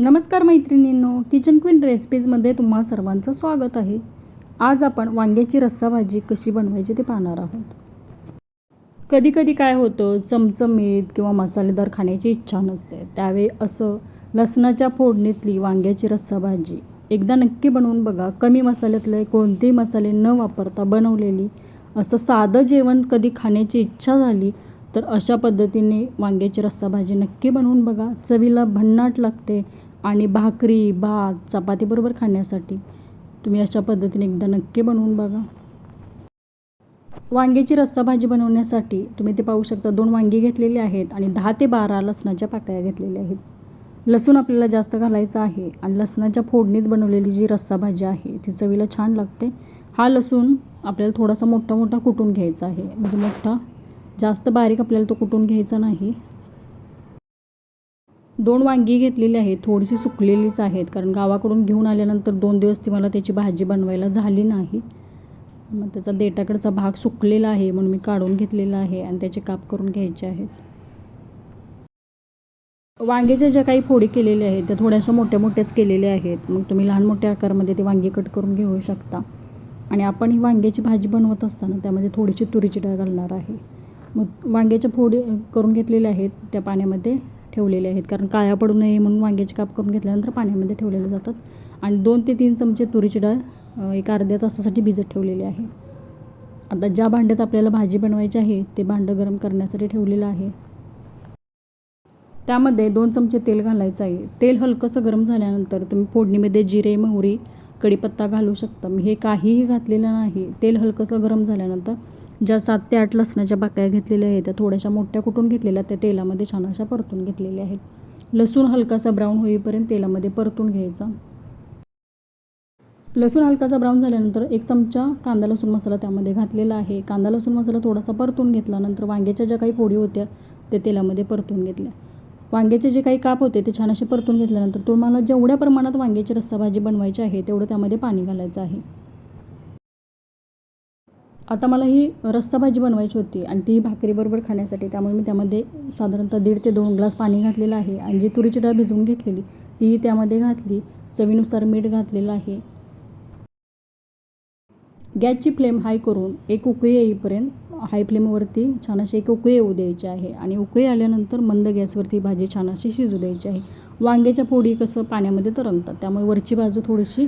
नमस्कार मैत्रिणींनो kitchen queen रेसिपीजमध्ये तुम्हा सर्वांचं स्वागत आहे. आज आपण वांग्याची रस्सा भाजी कशी बनवायची ते पाहणार आहोत. कधी कधी काय होतं चमचमीत किंवा मसालेदार खाण्याची इच्छा नसते. त्यावेळी असं लसणाच्या फोडणीतली वांग्याची रस्सा भाजी एकदा नक्की बनवून बघा. कमी मसाल्यातले कोणतेही मसाले न वापरता बनवलेली असं साधं जेवण कधी खाण्याची इच्छा झाली तर अशा पद्धतीने वांग्याची रस्सा भाजी नक्की बनवून बघा. चवीला भन्नाट लागते. आणि भाकरी भात चपातीबरोबर खाण्यासाठी तुम्ही अशा पद्धतीने एकदा नक्की बनवून बघा. वांग्याची रस्सा भाजी बनवण्यासाठी तुम्ही ते पाहू शकता. दोन वांगी घेतलेली आहेत आणि दहा ते बारा लसणाच्या पाकळ्या घेतलेल्या आहेत. लसूण आपल्याला जास्त घालायचं आहे आणि लसणाच्या फोडणीत बनवलेली जी रस्सा भाजी आहे ती चवीला छान लागते. हा लसूण आपल्याला थोडासा मोठा मोठा कुटून घ्यायचा आहे. म्हणजे मोठा जास्त बारीक आपल्याला तो कुटून घ्यायचा नाही. दोन वांगी घेतलेली आहेत थोडीशी सुकलेलीच आहेत. कारण गावाकडून घेऊन आल्यानंतर दोन दिवस ती मला त्याची भाजी बनवायला झाली नाही. मग त्याचा देटाकडचा भाग सुकलेला आहे म्हणून मी काढून घेतलेला आहे आणि त्याचे काप करून घ्यायचे आहेत. वांग्याच्या ज्या काही फोडी केलेल्या आहेत त्या थोड्याशा मोठ्या मोठ्याच केलेल्या आहेत. मग तुम्ही लहान मोठ्या आकारामध्ये ते वांगी कट करून घेऊ शकता. आणि आपण ही वांग्याची भाजी बनवत असताना त्यामध्ये थोडीशी तुरीची डाळ घालणार आहे. मग वांग्याच्या फोडी करून घेतलेल्या आहेत त्या पाण्यामध्ये ठेवलेले आहेत. कारण काळ्या पडू नये म्हणून वांग्याचे काप करून घेतल्यानंतर पाण्यामध्ये ठेवलेले जातात. आणि दोन ते तीन चमचे तुरीची डाळ एक अर्ध्या तासासाठी भिजत ठेवलेली आहे. आता ज्या भांड्यात आपल्याला भाजी बनवायची आहे ते भांडं गरम करण्यासाठी ठेवलेलं आहे. त्यामध्ये दोन चमचे तेल घालायचं आहे. तेल हलकंसं गरम झाल्यानंतर तुम्ही फोडणीमध्ये जिरे मोहरी कढीपत्ता घालू शकता. मी हे काहीही घातलेलं नाही. तेल हलकंसं गरम झाल्यानंतर ज्या सात ते आठ लसणाच्या बाकाया घेतलेल्या आहेत त्या थोड्याशा मोठ्या कुटून घेतलेल्या त्या तेलामध्ये छान अशा परतून घेतलेल्या आहेत. लसूण हलकासा ब्राऊन होईपर्यंत तेलामध्ये परतून घ्यायचा. लसूण हलकासा ब्राऊन झाल्यानंतर एक चमचा कांदा लसूण मसाला त्यामध्ये घातलेला आहे. कांदा लसूण मसाला थोडासा परतून घेतल्यानंतर वांग्याच्या ज्या काही फोडी होत्या ते तेलामध्ये परतून घेतल्या. वांग्याचे जे काही काप होते ते छान असे परतून घेतल्यानंतर तुम्हाला जेवढ्या प्रमाणात वांग्याची रस्सा भाजी बनवायची आहे तेवढं त्यामध्ये पाणी घालायचं आहे. आता मला ही रस्सा भाजी बनवायची होती आणि ती भाकरीबरोबर खाण्यासाठी त्यामुळे मी त्यामध्ये साधारणतः दीड ते दोन ग्लास पाणी घातलेलं आहे आणि जी तुरीची डाळ भिजवून घेतलेली ती त्यामध्ये घातली चवीनुसार मीठ घातलेलं आहे. गॅसची फ्लेम हाय करून एक उकळी येईपर्यंत हाय फ्लेमवरती छान अशी एक उकळी येऊ द्यायची आहे आणि उकळी आल्यानंतर मंद गॅसवरती भाजी छान अशी शिजू द्यायची आहे. वांग्याच्या फोडी कसं पाण्यामध्ये तरंगतात त्यामुळे वरची बाजू थोडीशी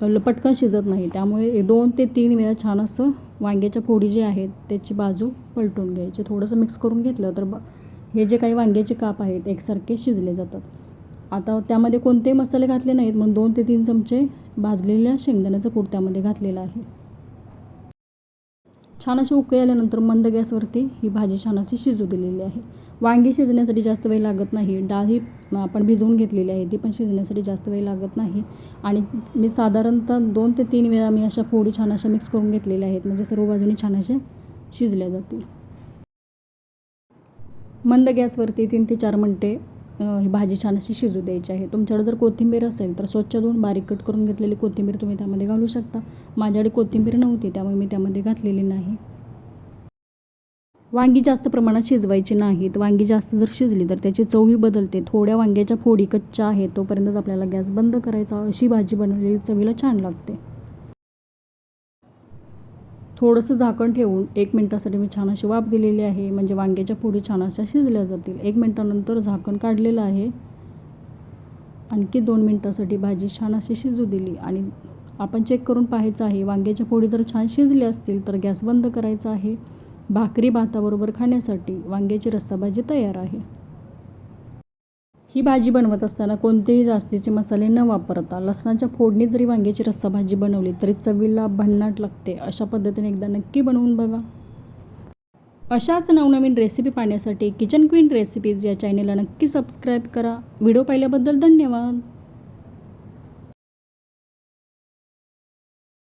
पटकन शिजत नाही. त्यामुळे दोन ते तीन वेळा छान असं वांग्याच्या फोडी जे आहेत त्याची बाजू पलटून घ्यायची. थोडंसं मिक्स करून घेतलं तर ब हे जे काही वांग्याचे काप आहेत एकसारखे शिजले जातात. आता त्यामध्ये कोणते मसाले घातले नाहीत म्हणून दोन ते तीन चमचे भाजलेल्या शेंगदाण्याचं कूट त्यामध्ये घातलेलं आहे. छान अशी उकळी आल्यानंतर मंद गॅसवरती ही भाजी छान अशी शिजू दिलेली आहे. वांगी शिजण्यासाठी जास्त वेळ लागत नाही. डाळ ही आपण भिजवून घेतलेली आहे. ती पण शिजण्यासाठी जास्त वेळ लागत नाही. आणि मी साधारणतः दोन ते तीन वेळा मी अशा फोडी छान अशा मिक्स करून घेतलेल्या आहेत. म्हणजे सर्व बाजूनी छान अशा शिजल्या जातील. मंद गॅसवरती तीन ते चार मिनटे ही भाजी छान अशी शिजू द्यायची आहे. तुमच्याकडे जर कोथिंबीर असेल तर स्वच्छ धुवून बारीक कट करून घेतलेली कोथिंबीर तुम्ही त्यामध्ये घालू शकता. माझ्याकडे कोथिंबीर नव्हती त्यामुळे मी त्यामध्ये घातलेली नाही. वांगी जास्त प्रमाणात शिजवायची नाहीत. वांगी जास्त जर शिजली तर त्याची चवही बदलते. थोड्या वांग्याच्या फोडी कच्च्या आहेत तोपर्यंतच आपल्याला गॅस बंद करायचा. अशी भाजी बनवलेली चवीला छान लागते. थोडंसं झाकण ठेवून एक मिनटासाठी मी छान अशी वाफ दिलेली आहे. म्हणजे वांग्याच्या फोडी छान अशा शिजल्या जातील. एक मिनटानंतर झाकण काढलेलं आहे. आणखी दोन मिनटासाठी भाजी छान अशी शिजू दिली. आणि आपण चेक करून पाहायचं आहे वांग्याच्या फोडी जर छान शिजल्या असतील तर गॅस बंद करायचा आहे. भाकरी भाताबरोबर खाण्यासाठी वांग्याची रस्सा भाजी तयार आहे. ही भाजी बनवत असताना कोणतेही जास्तीचे मसाले न वापरता लसणाच्या फोडणीत जरी वांग्याची रस्सा भाजी बनवली तरी चवीला भन्नाट लागते. अशा पद्धतीने एकदा नक्की बनवून बघा. अशाच नवनवीन रेसिपी पाहण्यासाठी किचन क्वीन रेसिपीज या चॅनेलला नक्की सबस्क्राईब करा. व्हिडिओ पाहिल्याबद्दल धन्यवाद.